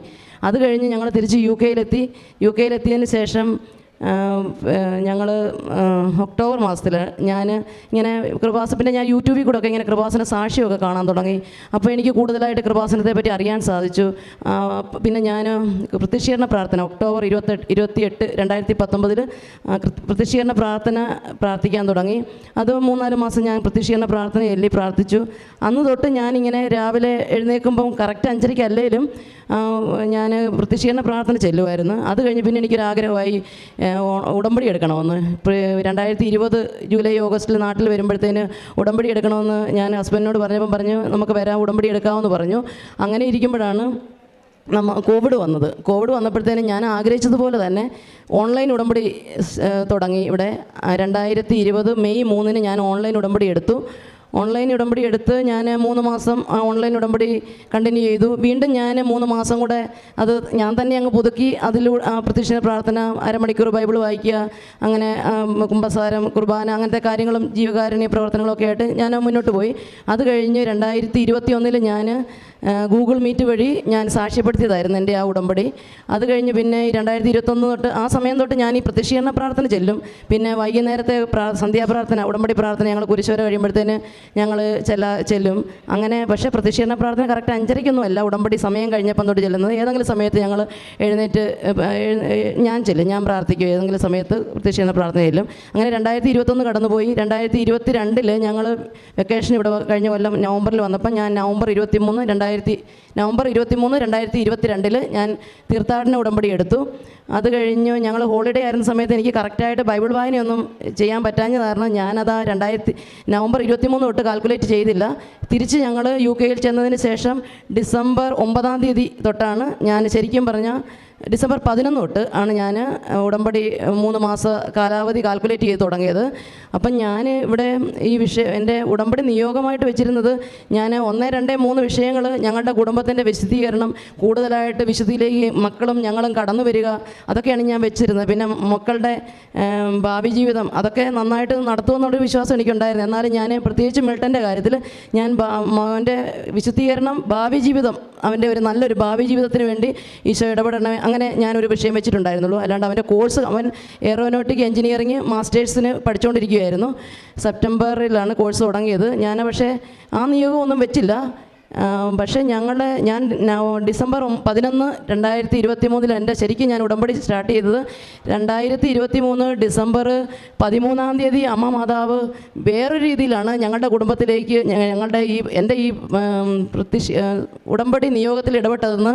അത് കഴിഞ്ഞ് ഞങ്ങൾ തിരിച്ച് യു കെയിലെത്തി യു കെയിലെത്തിയതിന് ശേഷം ഞങ്ങൾ ഒക്ടോബർ മാസത്തിൽ ഞാൻ ഇങ്ങനെ കൃപാസ പിന്നെ ഞാൻ യൂട്യൂബിൽ കൂടെ ഒക്കെ ഇങ്ങനെ കൃപാസന സാക്ഷിയൊക്കെ കാണാൻ തുടങ്ങി. അപ്പോൾ എനിക്ക് കൂടുതലായിട്ട് കൃപാസനത്തെ പറ്റി അറിയാൻ സാധിച്ചു. പിന്നെ ഞാൻ പ്രത്യക്ഷീകരണ പ്രാർത്ഥന ഒക്ടോബർ ഇരുപത്തെട്ട് ഇരുപത്തിയെട്ട് രണ്ടായിരത്തി പത്തൊമ്പതിൽ പ്രത്യക്ഷീകരണ പ്രാർത്ഥന പ്രാർത്ഥിക്കാൻ തുടങ്ങി. അത് മൂന്നാൽ മാസം ഞാൻ പ്രത്യക്ഷീകരണ പ്രാർത്ഥന എല്ലി പ്രാർത്ഥിച്ചു. അന്ന് തൊട്ട് ഞാനിങ്ങനെ രാവിലെ എഴുന്നേൽക്കുമ്പം കറക്റ്റ് അഞ്ചരയ്ക്ക് ഞാൻ പ്രത്യക്ഷീകരണ പ്രാർത്ഥന ചെല്ലുമായിരുന്നു അത് കഴിഞ്ഞ് പിന്നെ എനിക്കൊരാഗ്രഹമായി ഉടമ്പടി എടുക്കണമെന്ന്. ഇപ്പോൾ രണ്ടായിരത്തി ഇരുപത് ജൂലൈ ഓഗസ്റ്റിൽ നാട്ടിൽ വരുമ്പോഴത്തേന് ഉടമ്പടി എടുക്കണമെന്ന് ഞാൻ ഹസ്ബൻഡിനോട് പറഞ്ഞപ്പം പറഞ്ഞു നമുക്ക് വരാം ഉടമ്പടി എടുക്കാമെന്ന് പറഞ്ഞു. അങ്ങനെ ഇരിക്കുമ്പോഴാണ് നമ്മ കോവിഡ് വന്നത്. കോവിഡ് വന്നപ്പോഴത്തേനും ഞാൻ ആഗ്രഹിച്ചതുപോലെ തന്നെ ഓൺലൈൻ ഉടമ്പടി തുടങ്ങി. ഇവിടെ രണ്ടായിരത്തി ഇരുപത് മെയ് മൂന്നിന് ഞാൻ ഓൺലൈൻ ഉടമ്പടി എടുത്തു. ഓൺലൈൻ ഉടമ്പടി എടുത്ത് ഞാൻ മൂന്ന് മാസം ആ ഓൺലൈൻ ഉടമ്പടി കണ്ടിന്യൂ ചെയ്തു. വീണ്ടും ഞാൻ മൂന്ന് മാസം കൂടെ അത് ഞാൻ തന്നെ അങ്ങ് പുതുക്കി. അതിലൂടെ പ്രത്യക്ഷ പ്രാർത്ഥന അരമണിക്കൂർ ബൈബിൾ വായിക്കുക അങ്ങനെ കുംഭസാരം കുർബാന അങ്ങനത്തെ കാര്യങ്ങളും ജീവകാരുണ്യ പ്രവർത്തനങ്ങളൊക്കെ ആയിട്ട് ഞാൻ മുന്നോട്ട് പോയി. അത് കഴിഞ്ഞ് രണ്ടായിരത്തി ഇരുപത്തി ഒന്നിൽ ഞാൻ ഗൂഗിൾ മീറ്റ് വഴി ഞാൻ സാക്ഷ്യപ്പെടുത്തിയതായിരുന്നു എന്റെ ആ ഉടമ്പടി. അത് കഴിഞ്ഞ് പിന്നെ രണ്ടായിരത്തി ഇരുപത്തൊന്ന് തൊട്ട് ആ സമയം തൊട്ട് ഞാൻ ഈ പ്രതിഷീകരണ പ്രാർത്ഥന ചെല്ലും. പിന്നെ വൈകുന്നേരത്തെ പ്രാ സന്ധ്യാപ്രാർത്ഥന ഉടമ്പടി പ്രാർത്ഥന ഞങ്ങൾ കുരിശോര കഴിയുമ്പോഴത്തേന് ഞങ്ങൾ ചെല്ല ചെല്ലും. അങ്ങനെ പക്ഷേ പ്രതിഷീകരണ പ്രാർത്ഥന കറക്റ്റ് അഞ്ചരയ്ക്കൊന്നും അല്ല. ഉടമ്പടി സമയം കഴിഞ്ഞപ്പം തൊട്ട് ചെല്ലുന്നത്. ഏതെങ്കിലും സമയത്ത് ഞങ്ങൾ എഴുന്നേറ്റ് ഞാൻ ചെല്ലും. ഞാൻ പ്രാർത്ഥിക്കും. ഏതെങ്കിലും സമയത്ത് പ്രതിഷീകരണ പ്രാർത്ഥന ചെല്ലും. അങ്ങനെ രണ്ടായിരത്തി ഇരുപത്തൊന്ന് കടന്നുപോയി. രണ്ടായിരത്തി ഇരുപത്തി രണ്ടിൽ ഞങ്ങൾ വെക്കേഷൻ ഇവിടെ കഴിഞ്ഞ കൊല്ലം നവംബറിൽ വന്നപ്പോൾ ഞാൻ നവംബർ ഇരുപത്തി മൂന്ന് രണ്ടായിരത്തി നവംബർ ഇരുപത്തി മൂന്ന് രണ്ടായിരത്തി ഇരുപത്തി രണ്ടിൽ ഞാൻ തീർത്ഥാടന ഉടമ്പടി എടുത്തു. അത് കഴിഞ്ഞ് ഞങ്ങൾ ഹോളിഡേ ആയിരുന്ന സമയത്ത് എനിക്ക് കറക്റ്റായിട്ട് ബൈബിൾ വായനയൊന്നും ചെയ്യാൻ പറ്റാഞ്ഞ കാരണം ഞാനത് ആ രണ്ടായിരത്തി നവംബർ ഇരുപത്തി മൂന്ന് തൊട്ട് കാൽക്കുലേറ്റ് ചെയ്തില്ല. തിരിച്ച് ഞങ്ങൾ യു കെയിൽ ചെന്നതിന് ശേഷം ഡിസംബർ ഒമ്പതാം തീയതി തൊട്ടാണ് ഞാൻ ശരിക്കും പറഞ്ഞാൽ ഡിസംബർ പതിനൊന്ന് തൊട്ട് ആണ് ഞാൻ ഉടമ്പടി മൂന്ന് മാസ കാലാവധി കാൽക്കുലേറ്റ് ചെയ്ത് തുടങ്ങിയത്. അപ്പം ഞാൻ ഇവിടെ ഈ വിഷയം എന്റെ ഉടമ്പടി നിയോഗമായിട്ട് വെച്ചിരുന്നത് ഞാൻ ഒന്ന് രണ്ട് മൂന്ന് വിഷയങ്ങൾ ഞങ്ങളുടെ കുടുംബത്തിന്റെ വിശദീകരണം കൂടുതലായിട്ട് വിശുദ്ധിയിലേക്ക് മക്കളും ഞങ്ങളും കടന്നു വരിക അതൊക്കെയാണ് ഞാൻ വെച്ചിരുന്നത്. പിന്നെ മക്കളുടെ ഭാവി ജീവിതം അതൊക്കെ നന്നായിട്ട് നടത്തുമെന്നുള്ളൊരു വിശ്വാസം എനിക്കുണ്ടായിരുന്നു. എന്നാലും ഞാൻ പ്രത്യേകിച്ച് മിൽട്ടന്റെ കാര്യത്തിൽ ഞാൻ മോന്റെ വിശുദ്ധീകരണം ഭാവി ജീവിതം അവന്റെ ഒരു നല്ലൊരു ഭാവി ജീവിതത്തിന് വേണ്ടി ഈശോ ഇടപെടണമേ. അങ്ങനെ ഞാനൊരു വിഷയം വെച്ചിട്ടുണ്ടായിരുന്നുള്ളൂ. അല്ലാണ്ട് അവന്റെ കോഴ്സ് അവൻ എയറോനോട്ടിക് എഞ്ചിനീയറിങ് മാസ്റ്റേഴ്സിന് പഠിച്ചുകൊണ്ടിരിക്കുകയായിരുന്നു സെപ്റ്റംബറിലാണ് കോഴ്സ് തുടങ്ങിയത്. ഞാൻ പക്ഷേ ആ നിയോഗമൊന്നും വെച്ചില്ല. പക്ഷേ ഞങ്ങളുടെ ഞാൻ ഡിസംബർ പതിനൊന്ന് രണ്ടായിരത്തി ഇരുപത്തി മൂന്നിൽ എന്റെ ശരിക്കും ഞാൻ ഉടമ്പടി സ്റ്റാർട്ട് ചെയ്തത് രണ്ടായിരത്തി ഇരുപത്തി മൂന്ന് ഡിസംബർ പതിമൂന്നാം തീയതി അമ്മ മാതാവ് വേറൊരു രീതിയിലാണ് ഞങ്ങളുടെ കുടുംബത്തിലേക്ക് ഞങ്ങളുടെ ഈ എന്റെ ഈ പ്രത്യക്ഷ ഉടമ്പടി നിയോഗത്തിൽ ഇടപെട്ടതെന്ന്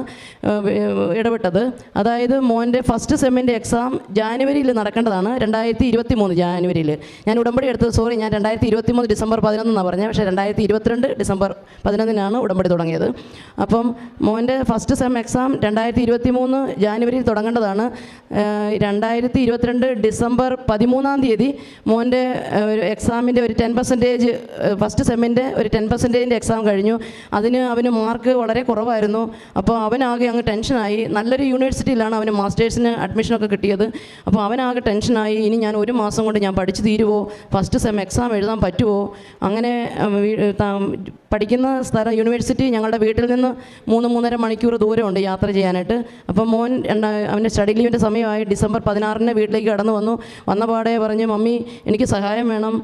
ഇടപെട്ടത്. അതായത് മോന്റെ ഫസ്റ്റ് സെമ്മിന്റെ എക്സാം ജാനുവരിയിൽ നടക്കേണ്ടതാണ് രണ്ടായിരത്തി ഇരുപത്തി മൂന്ന് ജാനുവരിയിൽ. ഞാൻ ഉടമ്പടി എടുത്തത് സോറി ഞാൻ രണ്ടായിരത്തി ഇരുപത്തി മൂന്ന് ഡിസംബർ പതിനൊന്നെന്നാണ് പറഞ്ഞത് പക്ഷേ രണ്ടായിരത്തി ഇരുപത്തിരണ്ട് ഡിസംബർ പതിനൊന്നിനാണ് ഉടമ്പടി തുടങ്ങിയത്. അപ്പം മോന്റെ ഫസ്റ്റ് സെം എക്സാം രണ്ടായിരത്തി ഇരുപത്തി മൂന്ന് ജാനുവരിയിൽ തുടങ്ങേണ്ടതാണ്. രണ്ടായിരത്തി ഇരുപത്തിരണ്ട് ഡിസംബർ പതിമൂന്നാം തീയതി മോന്റെ ഒരു എക്സാമിന്റെ ഒരു ടെൻ പെർസെന്റേജ് ഫസ്റ്റ് സെമ്മിന്റെ ഒരു ടെൻ പെർസെന്റേജിന്റെ എക്സാം കഴിഞ്ഞു. അതിന് അവന് മാർക്ക് വളരെ കുറവായിരുന്നു. അപ്പോൾ അവനാകെ അങ്ങ് ടെൻഷനായി. നല്ലൊരു യൂണിവേഴ്സിറ്റിയിലാണ് അവന് മാസ്റ്റേഴ്സിന് അഡ്മിഷനൊക്കെ കിട്ടിയത്. അപ്പോൾ അവനാകെ ടെൻഷനായി. ഇനി ഞാൻ ഒരു മാസം കൊണ്ട് ഞാൻ പഠിച്ചു തീരുവോ? ഫസ്റ്റ് സെം എക്സാം എഴുതാൻ പറ്റുമോ അങ്ങനെ പഠിക്കുന്ന സ്ഥലം യൂണിവേഴ്സിറ്റി ഞങ്ങളുടെ വീട്ടിൽ നിന്ന് മൂന്ന് മൂന്നര മണിക്കൂർ ദൂരമുണ്ട് യാത്ര ചെയ്യാനായിട്ട്. അപ്പം മോൻ അവന്റെ സ്റ്റഡി ലീവിന്റെ സമയമായി ഡിസംബർ പതിനാറിന് വീട്ടിലേക്ക് കടന്നു വന്നു. വന്ന പാടെ പറഞ്ഞു മമ്മി എനിക്ക് സഹായം വേണം.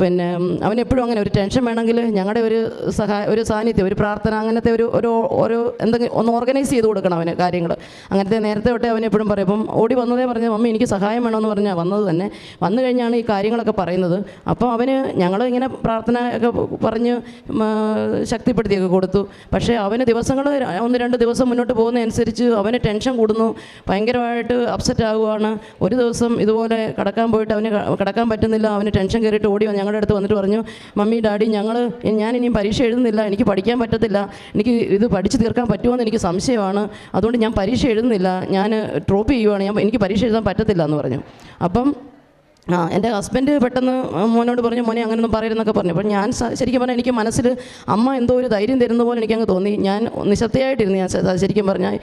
പിന്നെ അവനെപ്പോഴും അങ്ങനെ ഒരു ടെൻഷൻ വേണമെങ്കിൽ ഞങ്ങളുടെ ഒരു സഹായ ഒരു സാന്നിധ്യം ഒരു പ്രാർത്ഥന അങ്ങനത്തെ ഒരു ഒരു ഒരു എന്തെങ്കിലും ഒന്ന് ഓർഗനൈസ് ചെയ്ത് കൊടുക്കണം അവന് കാര്യങ്ങൾ. അങ്ങനത്തെ നേരത്തെ തൊട്ടേ അവൻ എപ്പോഴും പറയും. അപ്പം ഓടി വന്നതേ പറഞ്ഞു മമ്മി എനിക്ക് സഹായം വേണമെന്ന് പറഞ്ഞാൽ വന്നത് തന്നെ. വന്നു കഴിഞ്ഞാണ് ഈ കാര്യങ്ങളൊക്കെ പറയുന്നത്. അപ്പോൾ അവന് ഞങ്ങൾ ഇങ്ങനെ പ്രാർത്ഥന ഒക്കെ പറഞ്ഞ് ശക്തിപ്പെടുത്തിയൊക്കെ കൊടുത്തു. പക്ഷേ അവന് ദിവസങ്ങൾ ഒന്ന് രണ്ട് ദിവസം മുന്നോട്ട് പോകുന്നതനുസരിച്ച് അവന് ടെൻഷൻ കൂടുന്നു. ഭയങ്കരമായിട്ട് അപ്സെറ്റ് ആകുവാണ്. ഒരു ദിവസം ഇതുപോലെ കടക്കാൻ പോയിട്ട് അവന് കടക്കാൻ പറ്റുന്നില്ല. അവന് ടെൻഷൻ കയറിയിട്ട് ഓടി ഞങ്ങളുടെ അടുത്ത് വന്നിട്ട് പറഞ്ഞു മമ്മി ഡാഡി ഞങ്ങൾ ഞാൻ ഇനിയും പരീക്ഷ എഴുതുന്നില്ല. എനിക്ക് പഠിക്കാൻ പറ്റത്തില്ല. എനിക്ക് ഇത് പഠിച്ചു തീർക്കാൻ പറ്റുമോ എന്ന് എനിക്ക് സംശയമാണ്. അതുകൊണ്ട് ഞാൻ പരീക്ഷ എഴുതുന്നില്ല. ഞാൻ ഡ്രോപ്പ് ചെയ്യുവാണ്. ഞാൻ എനിക്ക് പരീക്ഷ എഴുതാൻ പറ്റത്തില്ല എന്ന് പറഞ്ഞു. അപ്പം ആ എന്റെ ഹസ്ബൻഡ് പെട്ടെന്ന് മോനോട് പറഞ്ഞു മോനെ അങ്ങനെയൊന്നും പറയരുതെന്നൊക്കെ പറഞ്ഞു. അപ്പോൾ ഞാൻ ശരിക്കും പറഞ്ഞാൽ എനിക്ക് മനസ്സിൽ അമ്മ എന്തോ ഒരു ധൈര്യം തരുന്ന പോലെ എനിക്കങ്ങ് തോന്നി. ഞാൻ നിശബ്ദയായിട്ടിരുന്നു ഞാൻ ശരിക്കും പറഞ്ഞാൽ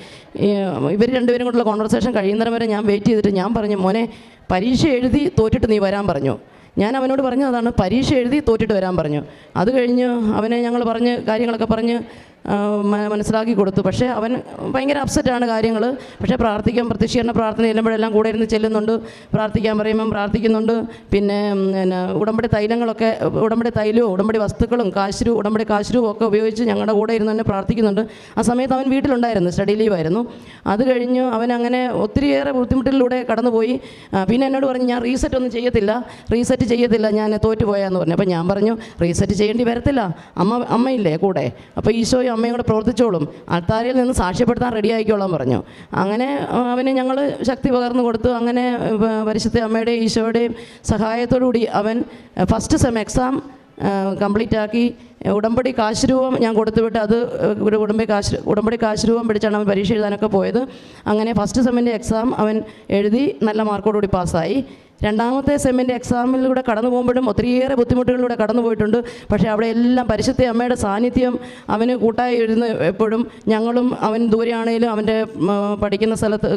ഇവർ രണ്ടുപേരും കൂടെയുള്ള കോൺവെർസേഷൻ കഴിയുന്നേരം വരെ ഞാൻ വെയിറ്റ് ചെയ്തിട്ട് ഞാൻ പറഞ്ഞു മോനെ പരീക്ഷ എഴുതി തോറ്റിട്ട് നീ വരാൻ പറഞ്ഞു. ഞാൻ അവനോട് പറഞ്ഞു അതാണ് പരീക്ഷ എഴുതി തോറ്റിട്ട് വരാൻ പറഞ്ഞു. അത് കഴിഞ്ഞ് അവനെ ഞങ്ങൾ പറഞ്ഞ് കാര്യങ്ങളൊക്കെ പറഞ്ഞ് മനസ്സിലാക്കി കൊടുത്തു. പക്ഷേ അവൻ ഭയങ്കര അപ്സെറ്റാണ് കാര്യങ്ങൾ പക്ഷേ പ്രാർത്ഥിക്കാൻ പ്രത്യക്ഷീകരണ പ്രാർത്ഥന ചെല്ലുമ്പോഴെല്ലാം കൂടെ ഇരുന്ന് ചെല്ലുന്നുണ്ട്. പ്രാർത്ഥിക്കാൻ പറയുമ്പം പ്രാർത്ഥിക്കുന്നുണ്ട്. പിന്നെ പിന്നെ ഉടമ്പടി തൈലങ്ങളൊക്കെ ഉടമ്പടി തൈലവും ഉടമ്പടി വസ്തുക്കളും കാശുരു ഉടമ്പടി കാശുരുവും ഒക്കെ ഉപയോഗിച്ച് ഞങ്ങളുടെ കൂടെ ഇരുന്ന് തന്നെ പ്രാർത്ഥിക്കുന്നുണ്ട്. ആ സമയത്ത് അവൻ വീട്ടിലുണ്ടായിരുന്നു സ്റ്റഡി ലീവായിരുന്നു അത് കഴിഞ്ഞ് അവൻ അങ്ങനെ ഒത്തിരിയേറെ ബുദ്ധിമുട്ടിലൂടെ കടന്നുപോയി. പിന്നെ എന്നോട് പറഞ്ഞു ഞാൻ റീസെറ്റ് ഒന്നും ചെയ്യത്തില്ല. റീസെറ്റ് ചെയ്യത്തില്ല. ഞാൻ തോറ്റുപോയാന്ന് പറഞ്ഞു. അപ്പോൾ ഞാൻ പറഞ്ഞു റീസെറ്റ് ചെയ്യേണ്ടി വരത്തില്ല. അമ്മ അമ്മയില്ലേ കൂടെ? അപ്പോൾ ഈശോയും അമ്മയും കൂടെ പ്രവർത്തിച്ചോളും. ആൾത്താരിൽ നിന്ന് സാക്ഷ്യപ്പെടുത്താൻ റെഡി ആയിക്കോളാം പറഞ്ഞു. അങ്ങനെ അവന് ഞങ്ങൾ ശക്തി പകർന്നു കൊടുത്തു. അങ്ങനെ പരിശുദ്ധ അമ്മയുടെയും ഈശോയുടെയും സഹായത്തോടുകൂടി അവൻ ഫസ്റ്റ് സെം എക്സാം കംപ്ലീറ്റ് ആക്കി. ഉടമ്പടി കാശ് രൂപം ഞാൻ കൊടുത്തുവിട്ട് അത് ഒരു ഉടമ്പടി കാശ് ഉടമ്പടി കാശ് രൂപം പിടിച്ചാണ് അവൻ പരീക്ഷ എഴുതാനൊക്കെ പോയത്. അങ്ങനെ ഫസ്റ്റ് സെമ്മിന്റെ എക്സാം അവൻ എഴുതി നല്ല മാർക്കോടുകൂടി പാസ്സായി രണ്ടാമത്തെ സെമ്മിന്റെ എക്സാമിലൂടെ കടന്നു പോകുമ്പോഴും ഒത്തിരിയേറെ ബുദ്ധിമുട്ടുകളിലൂടെ കടന്നു പോയിട്ടുണ്ട്. പക്ഷേ അവിടെ എല്ലാം പരിശുദ്ധ അമ്മയുടെ സാന്നിധ്യം അവന് കൂട്ടായി ഇരുന്ന് എപ്പോഴും ഞങ്ങളും അവൻ ദൂരെയാണേലും അവന്റെ പഠിക്കുന്ന സ്ഥലത്ത്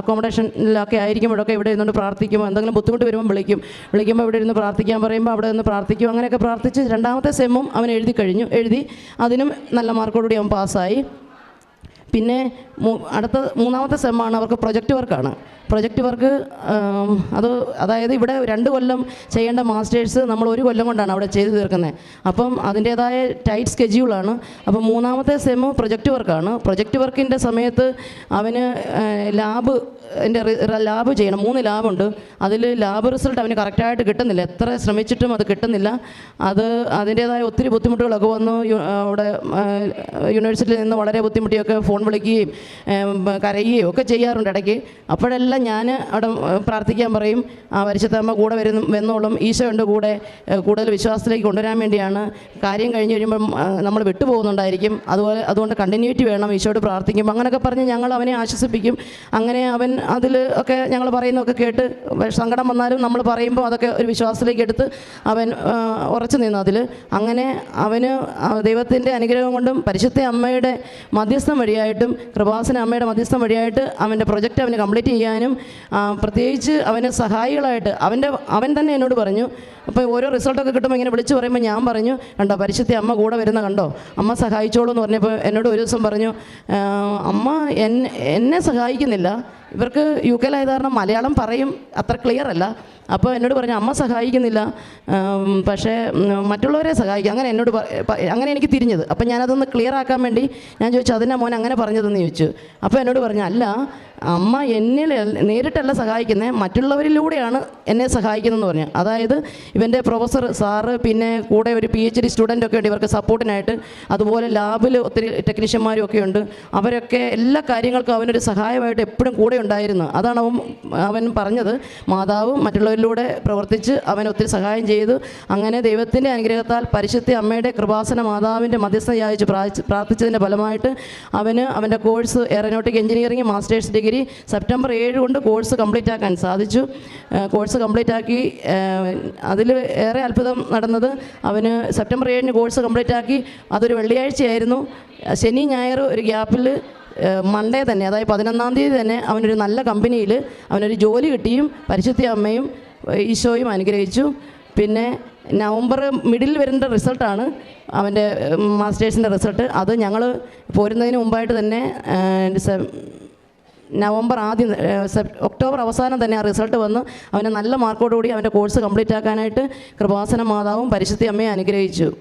അക്കോമഡേഷനിലൊക്കെ ആയിരിക്കുമ്പോഴൊക്കെ ഇവിടെ ഇരുന്നുകൊണ്ട് പ്രാർത്ഥിക്കുമ്പോൾ എന്തെങ്കിലും ബുദ്ധിമുട്ട് വരുമ്പോൾ വിളിക്കും. വിളിക്കുമ്പോൾ ഇവിടെ ഇരുന്ന് പ്രാർത്ഥിക്കാൻ പറയുമ്പോൾ അവിടെ നിന്ന് പ്രാർത്ഥിക്കും. അങ്ങനെയൊക്കെ പ്രാർത്ഥിച്ച് രണ്ടാമത്തെ സെമ്മും അവൻ എഴുതി കഴിഞ്ഞു. എഴുതി അതിനും നല്ല മാർക്കോടുകൂടി അവൻ പാസ്സായി പിന്നെ അടുത്ത മൂന്നാമത്തെ സെമ്മാണ് അവർക്ക് പ്രൊജക്റ്റ് വർക്കാണ്. പ്രൊജക്റ്റ് വർക്ക് അത് അതായത് ഇവിടെ രണ്ട് കൊല്ലം ചെയ്യേണ്ട മാസ്റ്റേഴ്സ് നമ്മൾ ഒരു കൊല്ലം കൊണ്ടാണ് അവിടെ ചെയ്തു തീർക്കുന്നത്. അപ്പം അതിന്റേതായ ടൈറ്റ് സ്കെഡ്യൂളാണ്. അപ്പം മൂന്നാമത്തെ സെമ്മ് പ്രൊജക്റ്റ് വർക്കാണ്. പ്രൊജക്റ്റ് വർക്കിന്റെ സമയത്ത് അവന് ലാബ് എന്റെ ലാബ് ചെയ്യണം. മൂന്ന് ലാബുണ്ട്. അതിൽ ലാബ് റിസൾട്ട് അവന് കറക്റ്റായിട്ട് കിട്ടുന്നില്ല. എത്ര ശ്രമിച്ചിട്ടും അത് കിട്ടുന്നില്ല. അത് അതിന്റേതായ ഒത്തിരി ബുദ്ധിമുട്ടുകളൊക്കെ വന്നു അവിടെ യൂണിവേഴ്സിറ്റിയിൽ നിന്ന് വളരെ ബുദ്ധിമുട്ടിയൊക്കെ ഫോൺ വിളിക്കുകയും കരയുകയും ഒക്കെ ചെയ്യാറുണ്ട് ഇടയ്ക്ക്. അപ്പോഴെല്ലാം ഞാൻ അവിടെ പ്രാർത്ഥിക്കാൻ പറയും ആ പരിശുദ്ധമ്മ കൂടെ വരുന്നു വന്നോളും ഈശോ കൂടെ കൂടുതൽ വിശ്വാസത്തിലേക്ക് കൊണ്ടുവരാൻ വേണ്ടിയാണ്. കാര്യം കഴിഞ്ഞ് കഴിയുമ്പം നമ്മൾ വിട്ടുപോകുന്നുണ്ടായിരിക്കും. അതുപോലെ അതുകൊണ്ട് കണ്ടിന്യൂറ്റി വേണം ഈശോയോട് പ്രാർത്ഥിക്കും അങ്ങനെയൊക്കെ പറഞ്ഞ് ഞങ്ങൾ അവനെ ആശ്വസിപ്പിക്കും. അങ്ങനെ അവൻ അതിൽ ഒക്കെ ഞങ്ങൾ പറയുന്നതൊക്കെ കേട്ട് സങ്കടം വന്നാലും നമ്മൾ പറയുമ്പോൾ അതൊക്കെ ഒരു വിശ്വാസത്തിലേക്ക് എടുത്ത് അവൻ ഉറച്ചു നിന്നു അതിൽ. അങ്ങനെ അവന് ദൈവത്തിന്റെ അനുഗ്രഹം കൊണ്ടും പരിശുദ്ധ അമ്മയുടെ മധ്യസ്ഥം വഴിയായിട്ടും കൃപാസന അമ്മയുടെ മധ്യസ്ഥം വഴിയായിട്ട് അവന്റെ പ്രൊജക്റ്റ് അവന് കംപ്ലീറ്റ് ചെയ്യാനും പ്രത്യേകിച്ച് അവന് സഹായികളായിട്ട് അവന്റെ അവൻ തന്നെ എന്നോട് പറഞ്ഞു അപ്പോൾ ഓരോ റിസൾട്ടൊക്കെ കിട്ടുമ്പോൾ ഇങ്ങനെ വിളിച്ച് പറയുമ്പോൾ ഞാൻ പറഞ്ഞു കണ്ടോ പരിശുദ്ധി അമ്മ കൂടെ വരുന്ന കണ്ടോ അമ്മ സഹായിച്ചോളൂ എന്ന് പറഞ്ഞപ്പോൾ എന്നോട് ഒരു ദിവസം പറഞ്ഞു അമ്മ എന്നെ സഹായിക്കുന്നില്ല ഇവർക്ക് യു കെയിലായത് കാരണം മലയാളം പറയും അത്ര ക്ലിയർ അല്ല. അപ്പോൾ എന്നോട് പറഞ്ഞു അമ്മ സഹായിക്കുന്നില്ല. പക്ഷേ മറ്റുള്ളവരെ സഹായിക്കും. അങ്ങനെ എന്നോട് അങ്ങനെ എനിക്ക് തിരിഞ്ഞത്. അപ്പം ഞാനതൊന്ന് ക്ലിയർ ആക്കാൻ വേണ്ടി ഞാൻ ചോദിച്ചു അതിനാ മോൻ അങ്ങനെ പറഞ്ഞതെന്ന് ചോദിച്ചു. അപ്പോൾ എന്നോട് പറഞ്ഞു അല്ല അമ്മ എന്നിൽ നേരിട്ടല്ല സഹായിക്കുന്നത് മറ്റുള്ളവരിലൂടെയാണ് എന്നെ സഹായിക്കുന്നതെന്ന് പറഞ്ഞു. അതായത് ഇവന്റെ പ്രൊഫസർ സാറ് പിന്നെ കൂടെ ഒരു പി എച്ച് ഡി സ്റ്റുഡന്റൊക്കെ ഉണ്ട്. ഇവർക്ക് സപ്പോർട്ടിനായിട്ട് അതുപോലെ ലാബിൽ ഒത്തിരി ടെക്നീഷ്യന്മാരും ഒക്കെ ഉണ്ട്. അവരൊക്കെ എല്ലാ കാര്യങ്ങൾക്കും അവനൊരു സഹായമായിട്ട് എപ്പോഴും കൂടെ ഉണ്ടായിരുന്നു. അതാണ് അവൻ അവൻ പറഞ്ഞത്. മാതാവ് മറ്റുള്ളവരിലൂടെ പ്രവർത്തിച്ച് അവൻ ഒത്തിരി സഹായം ചെയ്തു. അങ്ങനെ ദൈവത്തിന്റെ അനുഗ്രഹത്താൽ പരിശുദ്ധ അമ്മയുടെ കൃപാസന മാതാവിന്റെ മധ്യസ്ഥ യാചിച്ച് പ്രാർത്ഥിച്ചതിന്റെ ഫലമായിട്ട് അവന് അവന്റെ course aeronautic engineering masters degree September ഏഴ് കൊണ്ട് കോഴ്സ് കംപ്ലീറ്റ് ആക്കാൻ സാധിച്ചു. കോഴ്സ് കംപ്ലീറ്റ് ആക്കി അതിൽ ഏറെ അത്ഭുതം നടന്നത് അവന് സെപ്റ്റംബർ ഏഴിന് കോഴ്സ് കംപ്ലീറ്റ് ആക്കി. അതൊരു വെള്ളിയാഴ്ചയായിരുന്നു. ശനി ഞായർ ഒരു ഗ്യാപ്പിൽ മൺഡേ തന്നെ അതായത് പതിനൊന്നാം തീയതി തന്നെ അവനൊരു നല്ല കമ്പനിയിൽ അവനൊരു ജോലി കിട്ടിയും പരിശുദ്ധി അമ്മയും ഈശോയും അനുഗ്രഹിച്ചു. പിന്നെ നവംബർ മിഡിൽ വരുന്ന റിസൾട്ടാണ് അവന്റെ മാസ്റ്റേഴ്സിന്റെ റിസൾട്ട്. അത് ഞങ്ങൾ പോരുന്നതിന് മുമ്പായിട്ട് തന്നെ നവംബർ ആദ്യം ഒക്ടോബർ അവസാനം തന്നെ ആ റിസൾട്ട് വന്ന്. അവനെ നല്ല മാർക്കോടുകൂടി അവന്റെ കോഴ്സ് കംപ്ലീറ്റ് ആക്കാനായിട്ട് കൃപാസന മാതാവും പരിശുദ്ധി അമ്മയെ അനുഗ്രഹിച്ചു.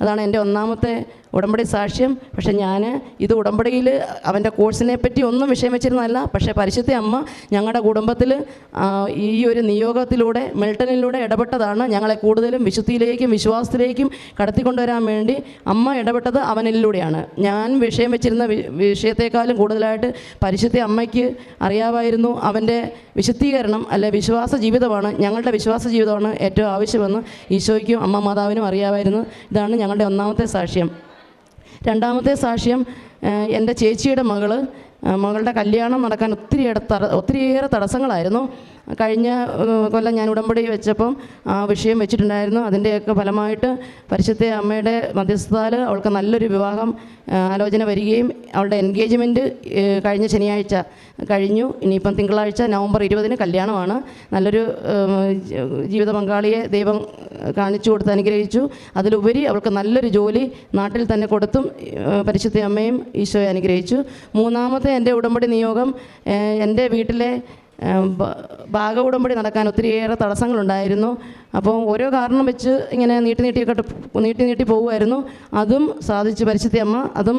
അതാണ് എന്റെ ഒന്നാമത്തെ ഉടമ്പടി സാക്ഷ്യം. പക്ഷേ ഞാൻ ഇത് ഉടമ്പടിയിൽ അവന്റെ കോഴ്സിനെ പറ്റി ഒന്നും വിഷയം വെച്ചിരുന്നതല്ല. പക്ഷേ പരിശുദ്ധ അമ്മ ഞങ്ങളുടെ കുടുംബത്തിൽ ഈ ഒരു നിയോഗത്തിലൂടെ മിൽട്ടനിലൂടെ ഇടപെട്ടതാണ്. ഞങ്ങളെ കൂടുതലും വിശുദ്ധിയിലേക്കും വിശ്വാസത്തിലേക്കും കടത്തിക്കൊണ്ടുവരാൻ വേണ്ടി അമ്മ ഇടപെട്ടത് അവനിലൂടെയാണ്. ഞാൻ വിഷയം വെച്ചിരുന്ന വിഷയത്തെക്കാളും കൂടുതലായിട്ട് പരിശുദ്ധ അമ്മയ്ക്ക് അറിയാമായിരുന്നു അവന്റെ വിശുദ്ധീകരണം അല്ലെ വിശ്വാസ ജീവിതമാണ്. ഞങ്ങളുടെ വിശ്വാസ ജീവിതമാണ് ഏറ്റവും ആവശ്യമെന്ന് ഈശോയ്ക്കും അമ്മ മാതാവിനും അറിയാമായിരുന്നു. ഇതാണ് ഞങ്ങളുടെ ഒന്നാമത്തെ സാക്ഷ്യം. രണ്ടാമത്തെ സാക്ഷ്യം എന്റെ ചേച്ചിയുടെ മകൾ മകളുടെ കല്യാണം നടക്കാൻ ഒത്തിരിയേറെ തട ഒത്തിരിയേറെ തടസ്സങ്ങളായിരുന്നു. കഴിഞ്ഞ കൊല്ലം ഞാൻ ഉടമ്പടി വെച്ചപ്പം ആ വിഷയം വെച്ചിട്ടുണ്ടായിരുന്നു. അതിന്റെയൊക്കെ ഫലമായിട്ട് പരിശുദ്ധ അമ്മയുടെ മധ്യസ്ഥതയിൽ അവൾക്ക് നല്ലൊരു വിവാഹം ആലോചന വരികയും അവളുടെ എൻഗേജ്മെന്റ് കഴിഞ്ഞ ശനിയാഴ്ച കഴിഞ്ഞു. ഇനിയിപ്പം തിങ്കളാഴ്ച നവംബർ ഇരുപതിന് കല്യാണമാണ്. നല്ലൊരു ജീവിത പങ്കാളിയെ ദൈവം കാണിച്ചു കൊടുത്ത് അനുഗ്രഹിച്ചു. അതിലുപരി അവൾക്ക് നല്ലൊരു ജോലി നാട്ടിൽ തന്നെ കൊടുത്തും പരിശുദ്ധ അമ്മയും ഈശോയെ അനുഗ്രഹിച്ചു. മൂന്നാമത്തെ എന്റെ ഉടമ്പടി നിയോഗം എന്റെ വീട്ടിലെ ഭാഗ ഉടമ്പടി നടക്കാൻ ഒത്തിരിയേറെ തടസ്സങ്ങളുണ്ടായിരുന്നു. അപ്പോൾ ഓരോ കാരണം വെച്ച് ഇങ്ങനെ നീട്ടി നീട്ടിയൊക്കെ നീട്ടി നീട്ടി പോകുമായിരുന്നു അതും സാധിച്ചു പരിശുദ്ധി അമ്മ അതും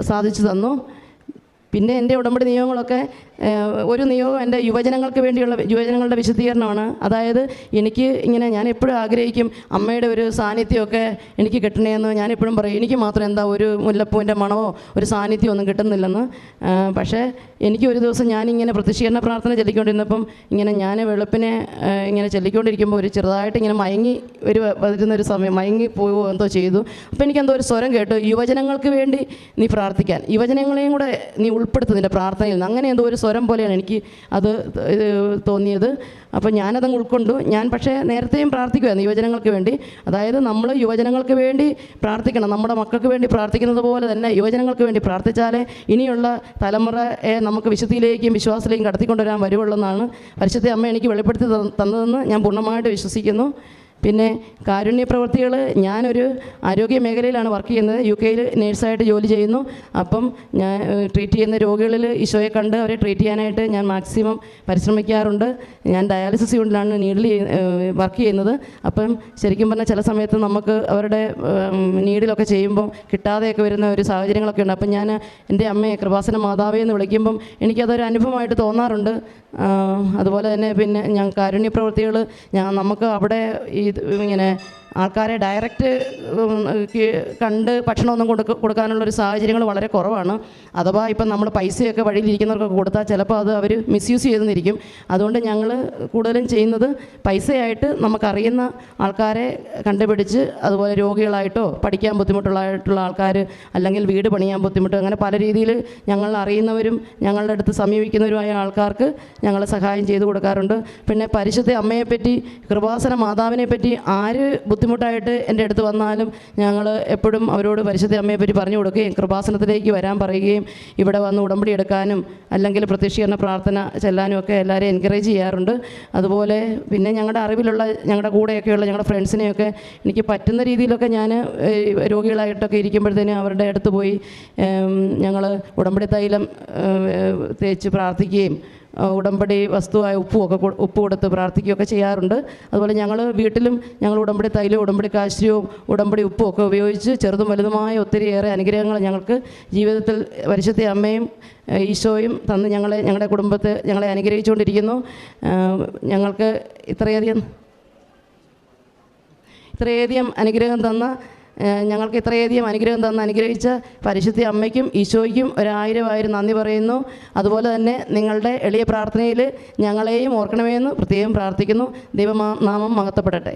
സാധിച്ചു തന്നു. പിന്നെ എന്റെ ഉടമ്പടി നിയമങ്ങളൊക്കെ ഒരു നിയമം എന്റെ യുവജനങ്ങൾക്ക് വേണ്ടിയുള്ള യുവജനങ്ങളുടെ വിശദീകരണമാണ്. അതായത് എനിക്ക് ഇങ്ങനെ ഞാൻ എപ്പോഴും ആഗ്രഹിക്കും അമ്മയുടെ ഒരു സാന്നിധ്യമൊക്കെ എനിക്ക് കിട്ടണേന്ന് ഞാൻ എപ്പോഴും പറയും. എനിക്ക് മാത്രം എന്താ ഒരു മുല്ലപ്പൂവിന്റെ മണമോ ഒരു സാന്നിധ്യം ഒന്നും കിട്ടുന്നില്ലെന്ന്. പക്ഷേ എനിക്ക് ഒരു ദിവസം ഞാനിങ്ങനെ പ്രതിഷേധ പ്രാർത്ഥന ചൊല്ലിക്കൊണ്ടിരുന്നപ്പം ഇങ്ങനെ ഞാൻ വെളുപ്പിനെ ഇങ്ങനെ ചൊല്ലിക്കൊണ്ടിരിക്കുമ്പോൾ ഒരു ചെറുതായിട്ട് ഇങ്ങനെ മയങ്ങി ഒരു വരുന്ന ഒരു സമയം മയങ്ങി പോവുകയോ എന്തോ ചെയ്തു. അപ്പോൾ എനിക്കെന്തോ ഒരു സ്വരം കേട്ടു. യുവജനങ്ങൾക്ക് വേണ്ടി നീ പ്രാർത്ഥിക്കാൻ. യുവജനങ്ങളെയും കൂടെ നീ ഉൾപ്പെടുത്തു നിന്റെ പ്രാർത്ഥനയിൽ നിന്ന്. അങ്ങനെ എന്തോ ഒരു സ്വരം പോലെയാണ് എനിക്ക് അത് തോന്നിയത്. അപ്പോൾ ഞാനതങ്ങ് ഉൾക്കൊണ്ടു. ഞാൻ പക്ഷേ നേരത്തെയും പ്രാർത്ഥിക്കുമായിരുന്നു യുവജനങ്ങൾക്ക് വേണ്ടി. അതായത് നമ്മൾ യുവജനങ്ങൾക്ക് വേണ്ടി പ്രാർത്ഥിക്കണം. നമ്മുടെ മക്കൾക്ക് വേണ്ടി പ്രാർത്ഥിക്കുന്നത് പോലെ തന്നെ യുവജനങ്ങൾക്ക് വേണ്ടി പ്രാർത്ഥിച്ചാലേ ഇനിയുള്ള തലമുറയെ നമുക്ക് വിശുദ്ധിയിലേക്കും വിശ്വാസത്തിലേക്കും കടത്തിക്കൊണ്ടുവരാൻ വരുവുള്ളെന്നാണ് പരിശുദ്ധ അമ്മ എനിക്ക് വെളിപ്പെടുത്തി തന്ന- തന്നതെന്ന് ഞാൻ പൂർണമായിട്ട് വിശ്വസിക്കുന്നു. പിന്നെ കാരുണ്യ പ്രവൃത്തികൾ ഞാനൊരു ആരോഗ്യ മേഖലയിലാണ് വർക്ക് ചെയ്യുന്നത്. യു കെയിൽ നേഴ്സായിട്ട് ജോലി ചെയ്യുന്നു. അപ്പം ഞാൻ ട്രീറ്റ് ചെയ്യുന്ന രോഗികളിൽ ഈശോയെ കണ്ട് അവരെ ട്രീറ്റ് ചെയ്യാനായിട്ട് ഞാൻ മാക്സിമം പരിശ്രമിക്കാറുണ്ട്. ഞാൻ ഡയാലിസിസ് യൂണിറ്റിലാണ് നീഡിൽ വർക്ക് ചെയ്യുന്നത്. അപ്പം ശരിക്കും പറഞ്ഞാൽ ചില സമയത്ത് നമുക്ക് അവരുടെ നീഡിലൊക്കെ ചെയ്യുമ്പം കിട്ടാതെയൊക്കെ വരുന്ന ഒരു സാഹചര്യങ്ങളൊക്കെ ഉണ്ട്. അപ്പം ഞാൻ എന്റെ അമ്മയെ കൃപാസന മാതാവേ എന്ന് വിളിക്കുമ്പം എനിക്കതൊരു അനുഭവമായിട്ട് തോന്നാറുണ്ട്. അതുപോലെ തന്നെ പിന്നെ ഞാൻ കാരുണ്യ പ്രവൃത്തികൾ ഞാൻ നമുക്ക് അവിടെ ഈ ഇത് ഇങ്ങനെ ആൾക്കാരെ ഡയറക്റ്റ് കണ്ട് ഭക്ഷണമൊന്നും കൊടുക്ക കൊടുക്കാനുള്ളൊരു സാഹചര്യങ്ങൾ വളരെ കുറവാണ്. അഥവാ ഇപ്പം നമ്മൾ പൈസയൊക്കെ വഴിയിലിരിക്കുന്നവർക്കൊക്കെ കൊടുത്താൽ ചിലപ്പോൾ അത് അവർ മിസ്യൂസ് ചെയ്തെന്നിരിക്കും. അതുകൊണ്ട് ഞങ്ങൾ കൂടുതലും ചെയ്യുന്നത് പൈസയായിട്ട് നമുക്കറിയുന്ന ആൾക്കാരെ കണ്ടുപിടിച്ച് അതുപോലെ രോഗികളായിട്ടോ പഠിക്കാൻ ബുദ്ധിമുട്ടുള്ളതായിട്ടുള്ള ആൾക്കാർ അല്ലെങ്കിൽ വീട് പണിയാൻ ബുദ്ധിമുട്ട് അങ്ങനെ പല രീതിയിൽ ഞങ്ങൾ അറിയുന്നവരും ഞങ്ങളുടെ അടുത്ത് സമീപിക്കുന്നവരുമായ ആൾക്കാർക്ക് ഞങ്ങൾ സഹായം ചെയ്തു കൊടുക്കാറുണ്ട്. പിന്നെ പരിശുദ്ധ അമ്മയെപ്പറ്റി കൃപാസന മാതാവിനെ പറ്റി ആര് ബുദ്ധിമുട്ടായിട്ട് എന്റെ അടുത്ത് വന്നാലും ഞങ്ങൾ എപ്പോഴും അവരോട് പരിശുദ്ധ അമ്മയെപ്പറ്റി പറഞ്ഞു കൊടുക്കുകയും കൃപാസനത്തിലേക്ക് വരാൻ പറയുകയും ഇവിടെ വന്ന് ഉടമ്പടി എടുക്കാനും അല്ലെങ്കിൽ പ്രത്യക്ഷീകരണ പ്രാർത്ഥന ചെല്ലാനും ഒക്കെ എല്ലാവരെയും എൻകറേജ് ചെയ്യാറുണ്ട്. അതുപോലെ പിന്നെ ഞങ്ങളുടെ അറിവിലുള്ള ഞങ്ങളുടെ കൂടെയൊക്കെയുള്ള ഞങ്ങളുടെ ഫ്രണ്ട്സിനെയൊക്കെ എനിക്ക് പറ്റുന്ന രീതിയിലൊക്കെ ഞാൻ രോഗികളായിട്ടൊക്കെ ഇരിക്കുമ്പോഴത്തേനും അവരുടെ അടുത്ത് പോയി ഞങ്ങൾ ഉടമ്പടി തൈലം തേച്ച് പ്രാർത്ഥിക്കുകയും ഉടമ്പടി വസ്തുവായ ഉപ്പുമൊക്കെ ഉപ്പ് കൊടുത്ത് പ്രാർത്ഥിക്കുകയൊക്കെ ചെയ്യാറുണ്ട്. അതുപോലെ ഞങ്ങൾ വീട്ടിലും ഞങ്ങൾ ഉടമ്പടി തൈലവും ഉടമ്പടി കാശ്യവും ഉടമ്പടി ഉപ്പും ഒക്കെ ഉപയോഗിച്ച് ചെറുതും വലുതുമായ ഒത്തിരിയേറെ അനുഗ്രഹങ്ങൾ ഞങ്ങൾക്ക് ജീവിതത്തിൽ പരിശുദ്ധ അമ്മയും ഈശോയും തന്ന് ഞങ്ങളെ ഞങ്ങളുടെ കുടുംബത്തെ ഞങ്ങളെ അനുഗ്രഹിച്ചുകൊണ്ടിരിക്കുന്നു. ഞങ്ങൾക്ക് ഇത്രയധികം ഇത്രയധികം അനുഗ്രഹം തന്ന ഞങ്ങൾക്ക് ഇത്രയധികം അനുഗ്രഹം തന്ന് അനുഗ്രഹിച്ച പരിശുദ്ധി അമ്മയ്ക്കും ഈശോയ്ക്കും ഒരായിരം ആയിരം നന്ദി പറയുന്നു. അതുപോലെ തന്നെ നിങ്ങളുടെ എളിയ പ്രാർത്ഥനയിൽ ഞങ്ങളെയും ഓർക്കണമേ എന്ന് പ്രത്യേകം പ്രാർത്ഥിക്കുന്നു. ദൈവമാ നാമം മഹത്വപ്പെടട്ടെ.